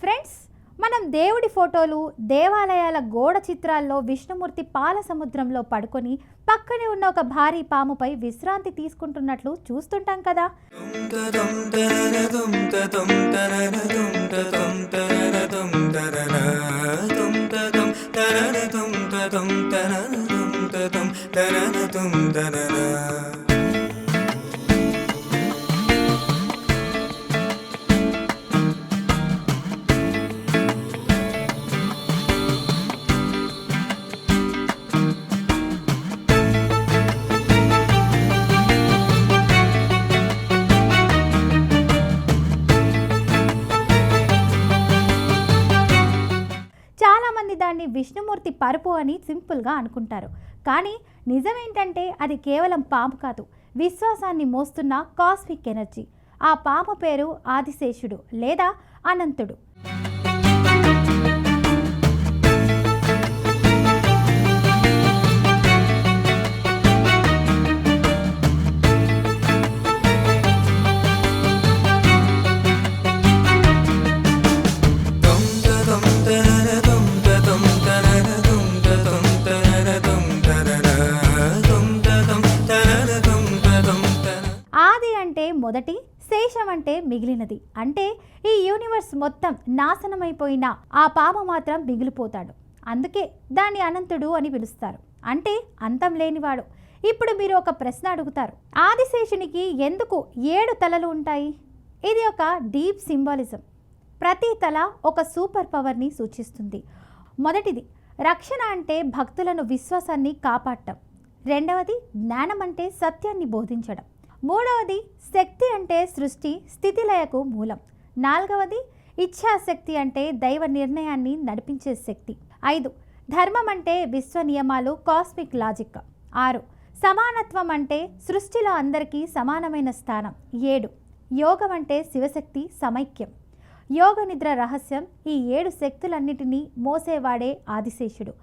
Friends మనం దేవుడి ఫోటోలు దేవాలయాల గోడ చిత్రాల్లో విష్ణుమూర్తి పాల సముద్రంలో పడుకొని పక్కనే ఉన్న ఒక భారీ పాముపై విశ్రాంతి తీసుకుంటున్నట్లు చూస్తుంటాం కదా. చాలామంది దాన్ని విష్ణుమూర్తి పరుపు అని సింపుల్గా అనుకుంటారు. కానీ నిజమేంటంటే అది కేవలం పాము కాదు. విశ్వాసాన్ని మోస్తున్న కాస్మిక్ ఎనర్జీ. ఆ పాము పేరు ఆదిశేషుడు లేదా అనంతుడు. మొదటి శేషం అంటే మిగిలినది. అంటే ఈ యూనివర్స్ మొత్తం నాశనమైపోయిన ఆ పాము మాత్రం మిగిలిపోతాడు. అందుకే దాన్ని అనంతుడు అని పిలుస్తారు. అంటే అంతం లేనివాడు. ఇప్పుడు మీరు ఒక ప్రశ్న అడుగుతారు. ఆదిశేషునికి ఎందుకు ఏడు తలలు ఉంటాయి? ఇది ఒక డీప్ సింబాలిజం. ప్రతి తల ఒక సూపర్ పవర్ని సూచిస్తుంది. మొదటిది రక్షణ అంటే భక్తులను విశ్వాసాన్ని కాపాడటం. రెండవది జ్ఞానం అంటే సత్యాన్ని బోధించడం. మూడవది శక్తి అంటే సృష్టి స్థితిలయకు మూలం నాలుగవది ఇచ్ఛాశక్తి అంటే దైవ నిర్ణయాన్ని నడిపించే శక్తి ఐదు ధర్మం అంటే విశ్వ నియమాలు కాస్మిక్ లాజిక్ ఆరు సమానత్వం అంటే సృష్టిలో అందరికీ సమానమైన స్థానం ఏడు యోగం అంటే శివశక్తి సమైక్యం యోగ నిద్ర రహస్యం ఈ ఏడు శక్తులన్నిటినీ మోసేవాడే ఆదిశేషుడు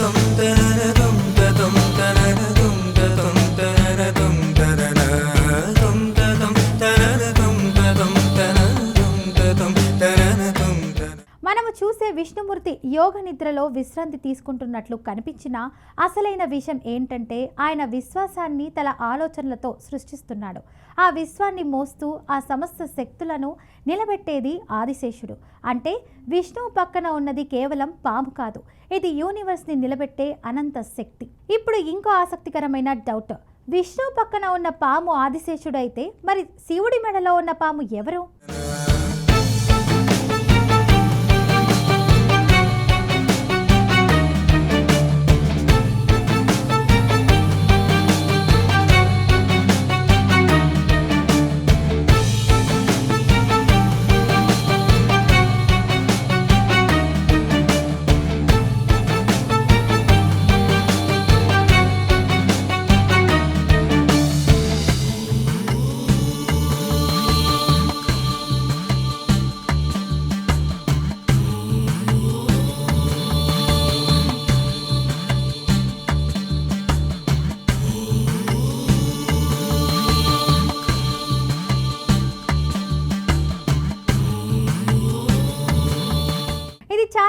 dum da da dum da dum da da Vishnumurthy యోగ నిద్రలో విశ్రాంతి తీసుకుంటున్నట్లు కనిపించిన అసలైన విషయం ఏంటంటే ఆయన విశ్వాసాన్ని తన ఆలోచనలతో సృష్టిస్తున్నాడు. ఆ విశ్వాన్ని మోస్తూ ఆ సమస్త శక్తులను నిలబెట్టేది ఆదిశేషుడు. అంటే విష్ణువు పక్కన ఉన్నది కేవలం పాము కాదు ఇది యూనివర్స్ని నిలబెట్టే అనంత శక్తి. ఇప్పుడు ఇంకో ఆసక్తికరమైన డౌట్ విష్ణువు పక్కన ఉన్న పాము ఆదిశేషుడు అయితే మరి శివుడి మెడలో ఉన్న పాము ఎవరు?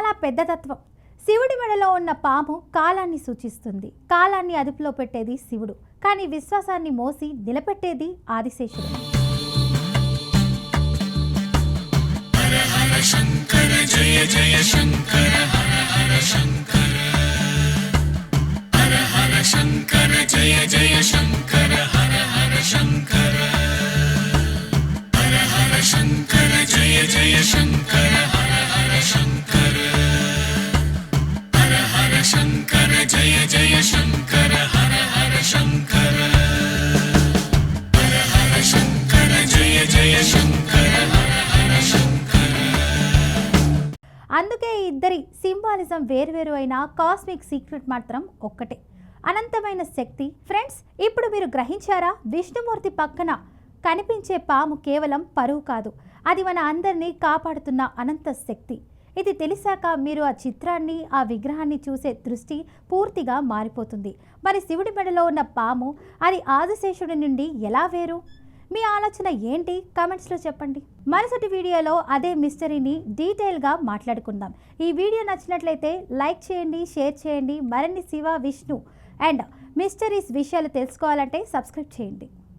చాలా పెద్ద తత్వం. శివుడి మెడలో ఉన్న పాము కాలాన్ని సూచిస్తుంది. కాలాన్ని అదుపులో పెట్టేది శివుడు. కానీ విశ్వాసాన్ని మోసి నిలబెట్టేది ఆదిశేషుడు. అందుకే ఈ ఇద్దరి సింబాలిజం వేరువేరు అయిన కాస్మిక్ సీక్రెట్ మాత్రం ఒక్కటే. అనంతమైన శక్తి. ఫ్రెండ్స్ ఇప్పుడు మీరు గ్రహించారా? విష్ణుమూర్తి పక్కన కనిపించే పాము కేవలం పరువు కాదు. అది మన అందరినీ కాపాడుతున్న అనంత శక్తి. ఇది తెలిసాక మీరు ఆ చిత్రాన్ని ఆ విగ్రహాన్ని చూసే దృష్టి పూర్తిగా మారిపోతుంది. మరి శివుడి మెడలో ఉన్న పాము అది ఆదిశేషుడి నుండి ఎలా వేరు? మీ ఆలోచన ఏంటి? కామెంట్స్లో చెప్పండి. మరుసటి వీడియోలో అదే మిస్టరీని డీటెయిల్గా మాట్లాడుకుందాం. ఈ వీడియో నచ్చినట్లయితే లైక్ చేయండి షేర్ చేయండి. మరిన్ని శివ విష్ణు అండ్ మిస్టరీస్ విషయాలు తెలుసుకోవాలంటే సబ్స్క్రైబ్ చేయండి.